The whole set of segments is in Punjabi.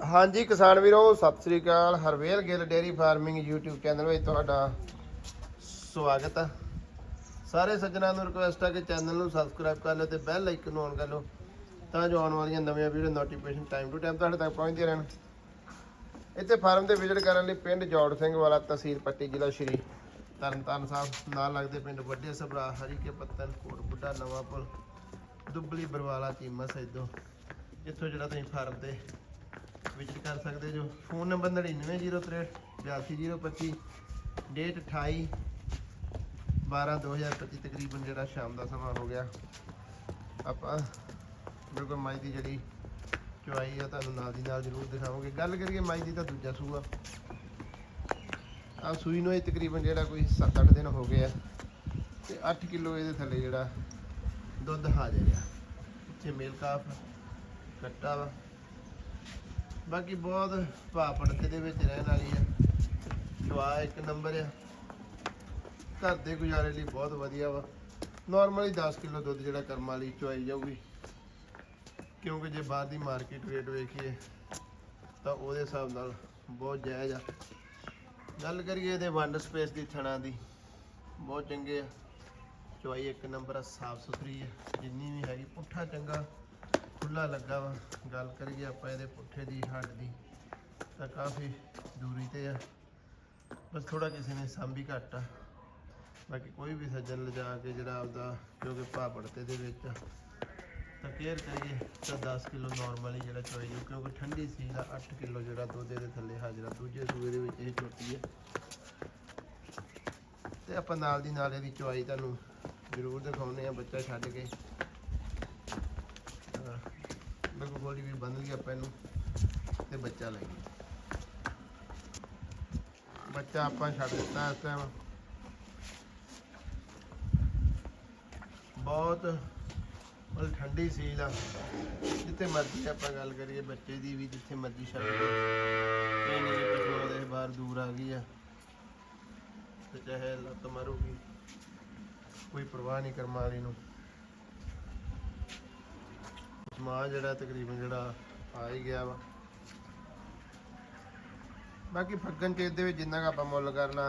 ਹਾਂਜੀ ਕਿਸਾਨ ਵੀਰੋ, ਸਤਿ ਸ੍ਰੀ ਅਕਾਲ। Harvel Gill dairy farming YouTube channel ਵਿੱਚ ਤੁਹਾਡਾ ਸਵਾਗਤ ਹੈ ਸਾਰੇ ਸੱਜਣਾਂ ਨੂੰ ਰਿਕੁਐਸਟ ਹੈ ਕਿ ਚੈਨਲ ਨੂੰ ਸਬਸਕ੍ਰਾਈਬ ਕਰ ਲਓ ਤੇ ਬੈਲ ਆਈਕਨ ਨੂੰ ਔਨ ਕਰ ਲਓ ਤਾਂ ਜੋ ਆਉਣ ਵਾਲੀਆਂ ਨਵੀਆਂ video notification time to time ਤੁਹਾਡੇ ਤੱਕ ਪਹੁੰਚਦੀਆਂ ਰਹਿਣ। ਇੱਥੇ ਫਾਰਮ ਤੇ ਵਿਜ਼ਿਟ ਕਰਨ ਲਈ ਪਿੰਡ ਜੋੜ ਸਿੰਘ ਵਾਲਾ ਤਹਿਸੀਲ ਪੱਟੀ ਜ਼ਿਲ੍ਹਾ ਸ਼੍ਰੀ ਤਰਨਤਾਰਨ ਸਾਹਿਬ। ਨਾਲ ਲੱਗਦੇ ਪਿੰਡ ਵੱਡੇ ਸਭਰਾ ਹਰੀਕੇ ਪੱਤਨ ਕੋਟ ਬੁੱਢਾ, ਨਵਾਂਪੁਰ, ਦੁੱਬਲੀ ਬਰਵਾਲਾ, ਚੀਮਾ ਸੈਦੋ ਇੱਥੋਂ ਜਿਹੜਾ ਤੁਸੀਂ ਫਾਰਮ ਤੇ ਵਿਜ਼ਿਟ ਕਰ ਸਕਦੇ ਜੋ। ਫੋਨ ਨੰਬਰ 9903 82025 ਡੇਟ 28 12 2025 ਤਕਰੀਬਨ ਜਿਹੜਾ ਸ਼ਾਮ ਦਾ ਸਮਾਂ ਹੋ ਗਿਆ। ਆਪਾਂ ਬਿਲਕੁਲ ਮਾਈ ਦੀ ਜਿਹੜੀ ਚੁਆਈ ਆ, ਤੁਹਾਨੂੰ ਨਾਲ ਦੀ ਨਾਲ ਜ਼ਰੂਰ ਦਿਖਾਵਾਂਗੇ। ਗੱਲ ਕਰੀਏ ਮਾਈ ਦੀ ਤਾਂ ਦੂਜਾ ਸੂਆ। ਆ ਸੂਈ ਨੂੰ ਇਹ ਤਕਰੀਬਨ ਜਿਹੜਾ ਕੋਈ 7-8 ਦਿਨ ਹੋ ਗਏ ਆ ਤੇ 8 ਕਿਲੋ ਇਹਦੇ ਥੱਲੇ ਜਿਹੜਾ ਦੁੱਧ ਹਾਜ਼ਰ ਆ। ਇੱਥੇ ਮੇਲ ਕਾਫ ਕੱਟਾ ਵਾ। ਬਾਕੀ ਬਹੁਤ ਭਾਪੜਤੇ ਦੇ ਵਿੱਚ ਰਹਿਣ ਵਾਲੀ ਆ। ਚਵਾ ਇੱਕ ਨੰਬਰ ਆ। ਘਰ ਦੇ ਗੁਜ਼ਾਰੇ ਲਈ ਬਹੁਤ ਵਧੀਆ ਵਾ। ਨਾਰਮਲੀ 10 ਕਿਲੋ ਦੁੱਧ ਜਿਹੜਾ ਕਰਮ ਵਾਲੀ ਚੁਆਈ ਜਾਊਗੀ। ਕਿਉਂਕਿ ਜੇ ਬਾਹਰ ਦੀ ਮਾਰਕੀਟ ਰੇਟ ਵੇਖੀਏ, ਤਾਂ ਉਹਦੇ ਹਿਸਾਬ ਨਾਲ ਬਹੁਤ ਜਾਇਜ਼ ਆ। ਗੱਲ ਕਰੀਏ ਇਹਦੇ ਵੰਡ ਸਪੇਸ ਦੀ ਥਣਾ ਦੀ। ਬਹੁਤ ਚੰਗੇ ਆ। ਚੁਆਈ ਇੱਕ ਨੰਬਰ ਆ, ਸਾਫ਼ ਸੁਥਰੀ ਆ। ਜਿੰਨੀ ਵੀ ਹੈਗੀ, ਪੁੱਠਾ ਚੰਗਾ। ਖੁੱਲਾ ਲੱਗਾ ਵਾ ਗੱਲ ਕਰੀਏ ਆਪਾਂ ਇਹਦੇ ਪੁੱਠੇ ਦੀ ਹੱਡ ਦੀ ਤਾਂ ਕਾਫੀ ਦੂਰੀ ਤੇ ਆ। ਬਸ ਥੋੜਾ ਕਿਸੇ ਨੇ ਸਾਂਭੀ ਘੱਟ ਆ। ਬਾਕੀ ਕੋਈ ਵੀ ਸੱਜਣ ਲਿਜਾ ਕੇ ਜਿਹੜਾ ਆਪਦਾ ਕਿਉਂਕਿ ਭਾਪੜਤੇ ਦੇ ਵਿੱਚ ਆ, ਤਾਂ ਕੇਅਰ ਕਰੀਏ ਤਾਂ 10 ਕਿਲੋ ਨਾਰਮਲੀ ਜਿਹੜਾ ਚੋਈ ਕਿਉਂਕਿ ਠੰਡੀ ਸੀ ਦਾ 8 ਕਿਲੋ ਜਿਹੜਾ ਦੁੱਧ ਦੇ ਥੱਲੇ ਹਾਜ਼ਰਾ ਦੂਜੇ ਸੂਏ ਦੇ ਵਿੱਚ ਇਹ ਝੋਟੀ ਹੈ ਤੇ ਆਪਾਂ ਨਾਲ ਦੀ ਨਾਲ ਇਹਦੀ ਚਵਾਈ ਤੁਹਾਨੂੰ ਜ਼ਰੂਰ ਦਿਖਾਉਨੇ ਆ ਬੱਚਾ ਛੱਡ ਕੇ ਹਾਂ, ਬਿਲਕੁਲ ਵੀ ਬੰਨ ਲਈ ਆਪਾਂ ਇਹਨੂੰ ਤੇ ਬੱਚਾ ਲੈ ਗਏ। ਬੱਚਾ ਆਪਾਂ ਛੱਡ ਦਿੱਤਾ ਇਸ ਟਾਈਮ ਬਹੁਤ ਮਤਲਬ ਠੰਡੀ ਸੀਲ ਆ। ਜਿੱਥੇ ਮਰਜ਼ੀ ਆਪਾਂ ਗੱਲ ਕਰੀਏ, ਬੱਚੇ ਦੀ ਵੀ ਜਿੱਥੇ ਮਰਜ਼ੀ ਛੱਡ ਦੇ ਨਹੀਂ ਪਸ਼ੂਆਂ ਦੇ ਬਾਹਰ ਦੂਰ ਆ ਗਈ ਆ। ਤੇ ਚਾਹੇ ਲੱਤ ਮਾਰੂਗੀ, ਕੋਈ ਪਰਵਾਹ ਨਹੀਂ ਕਰਮਾਲੀ ਨੂੰ। ਮਾਂ ਜਿਹੜਾ ਤਕਰੀਬਨ ਜਿਹੜਾ ਆ ਹੀ ਗਿਆ ਵਾ। ਬਾਕੀ ਫੱਗਣ ਚੇਤ ਦੇ ਵਿੱਚ ਜਿੰਨਾ ਕੁ ਆਪਾਂ ਮੁੱਲ ਕਰਨਾ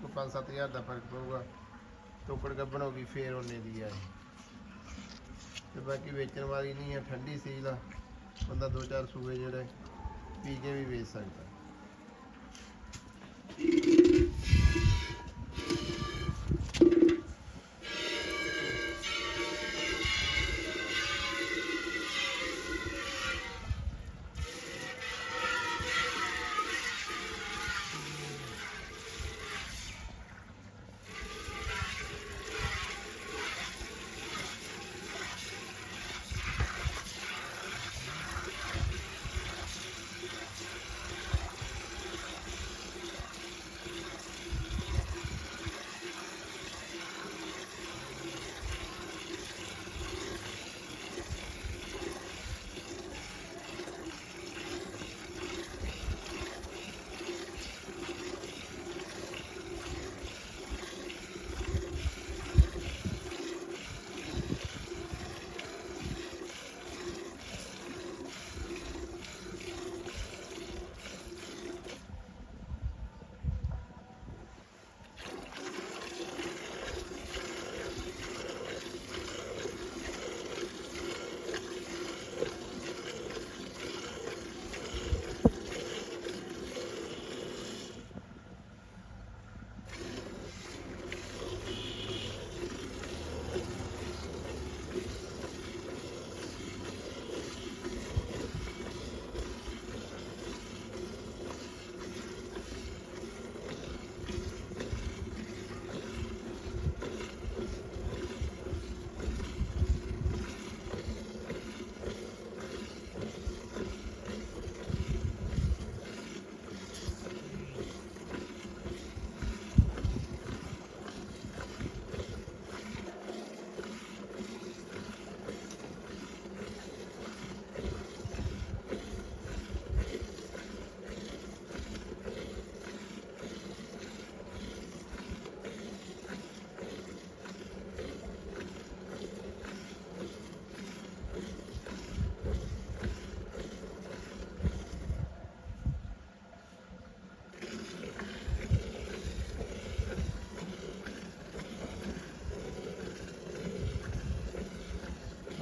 ਕੋਈ 5-7000 ਦਾ ਫ਼ਰਕ ਪਊਗਾ। ਟੋਕੜ ਗੱਬਣ ਹੋ ਗਈ, ਫੇਰ ਉਹਨੇ ਦੀ ਆ ਤੇ ਬਾਕੀ ਵੇਚਣ ਵਾਲੀ ਨਹੀਂ ਆ ਠੰਡੀ ਸੀਲ ਬੰਦਾ ਦੋ ਚਾਰ ਸੂਏ ਜਿਹੜੇ ਪੀ ਕੇ ਵੀ ਵੇਚ ਸਕਦਾ।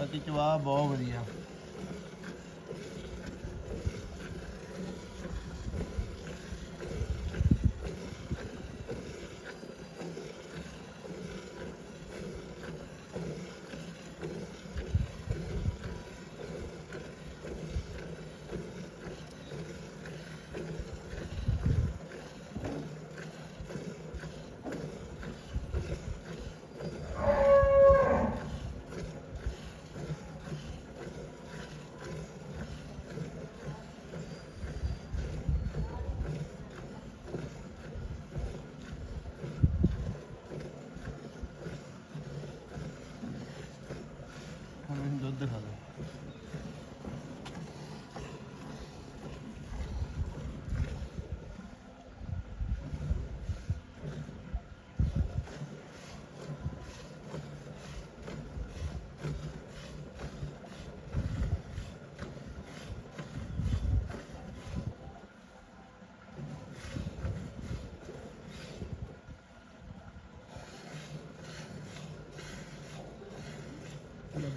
ਬਾਕੀ ਚਵਾ ਬਹੁਤ ਵਧੀਆ।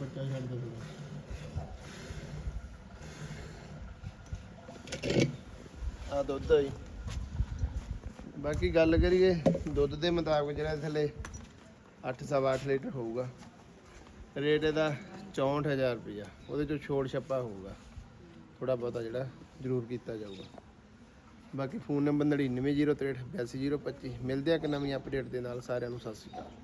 ਬੱਚਾ ਛੱਡ ਦੇ ਆ ਦੁੱਧ ਆ ਬਾਕੀ ਗੱਲ ਕਰੀਏ, ਦੁੱਧ ਦੇ ਮੁਤਾਬਕ ਜਿਹੜਾ ਥੱਲੇ 8 ਸਵਾ 8 ਲੀਟਰ ਹੋਊਗਾ। ਰੇਟ ਇਹਦਾ 64000 ਰੁਪਇਆ ਉਹਦੇ ਚੋਂ ਛੋੜ ਛੱਪਾ ਹੋਊਗਾ। ਥੋੜਾ ਬਹੁਤਾ ਜਿਹੜਾ ਜ਼ਰੂਰ ਕੀਤਾ ਜਾਊਗਾ। ਬਾਕੀ ਫੋਨ ਨੰਬਰ 9903 82025 ਮਿਲਦੇ ਆ ਇੱਕ ਨਵੀਂ ਅਪਡੇਟ ਦੇ ਨਾਲ। ਸਾਰਿਆਂ ਨੂੰ ਸਤਿ ਸ਼੍ਰੀ ਅਕਾਲ।